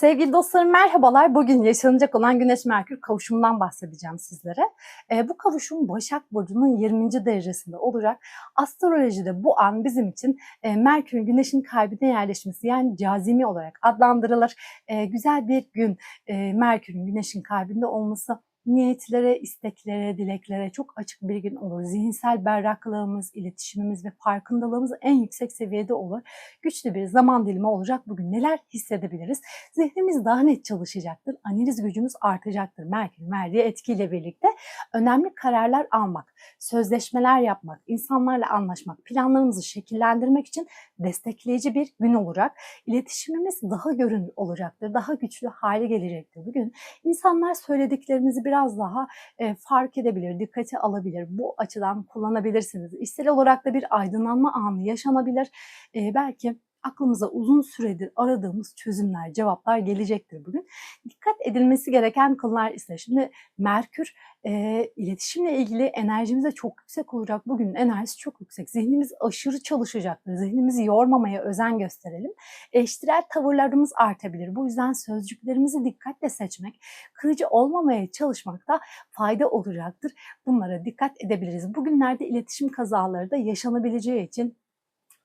Sevgili dostlarım merhabalar. Bugün yaşanacak olan Güneş Merkür kavuşumundan bahsedeceğim sizlere. Ee, bu kavuşum Başak Burcu'nun 20. derecesinde olacak. Astrolojide bu an bizim için e, Merkür'ün Güneş'in kalbine yerleşmesi yani cazimi olarak adlandırılır. E, güzel bir gün e, Merkür'ün Güneş'in kalbinde olması niyetlere, isteklere, dileklere çok açık bir gün olur. Zihinsel berraklığımız, iletişimimiz ve farkındalığımız en yüksek seviyede olur. Güçlü bir zaman dilimi olacak. Bugün neler hissedebiliriz? Zihnimiz daha net çalışacaktır. Analiz gücümüz artacaktır. Merkür'ün verdiği etkiyle birlikte önemli kararlar almak, sözleşmeler yapmak, insanlarla anlaşmak, planlarımızı şekillendirmek için destekleyici bir gün olacak. İletişimimiz daha görünür olacaktır. Daha güçlü hale gelecektir bugün. İnsanlar söylediklerimizi biraz daha e, fark edebilir, dikkate alabilir. Bu açıdan kullanabilirsiniz. İşsel olarak da bir aydınlanma anı yaşanabilir. E, belki aklımıza uzun süredir aradığımız çözümler, cevaplar gelecektir bugün. Dikkat edilmesi gereken konular ise şimdi Merkür e, iletişimle ilgili enerjimize çok yüksek olacak. Bugün enerjisi çok yüksek. Zihnimiz aşırı çalışacaktır. Zihnimizi yormamaya özen gösterelim. Eleştirel tavırlarımız artabilir. Bu yüzden sözcüklerimizi dikkatle seçmek, kırıcı olmamaya çalışmakta fayda olacaktır. Bunlara dikkat edebiliriz. Bugünlerde iletişim kazaları da yaşanabileceği için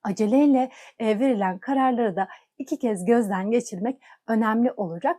aceleyle verilen kararları da iki kez gözden geçirmek önemli olacak.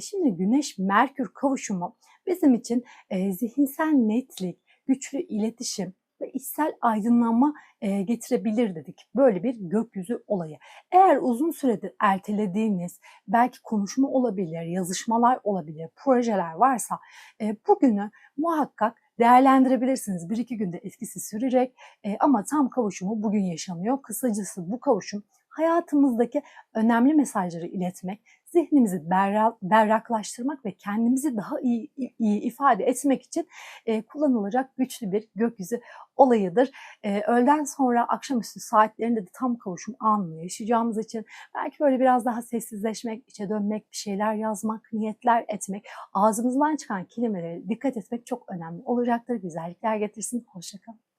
Şimdi Güneş-Merkür kavuşumu bizim için zihinsel netlik, güçlü iletişim ve içsel aydınlanma e, getirebilir dedik. Böyle bir gökyüzü olayı. Eğer uzun süredir ertelediğiniz, belki konuşma olabilir, yazışmalar olabilir, projeler varsa e, bugünü muhakkak değerlendirebilirsiniz. Bir iki günde etkisi sürecek e, ama tam kavuşumu bugün yaşanıyor. Kısacası bu kavuşum hayatımızdaki önemli mesajları iletmek, zihnimizi berrak, berraklaştırmak ve kendimizi daha iyi, iyi ifade etmek için e, kullanılacak güçlü bir gökyüzü olayıdır. E, öğleden sonra akşamüstü saatlerinde de tam kavuşum anını yaşayacağımız için belki böyle biraz daha sessizleşmek, içe dönmek, bir şeyler yazmak, niyetler etmek, ağzımızdan çıkan kelimelere dikkat etmek çok önemli olacaktır. Güzellikler getirsin. Hoşçakalın.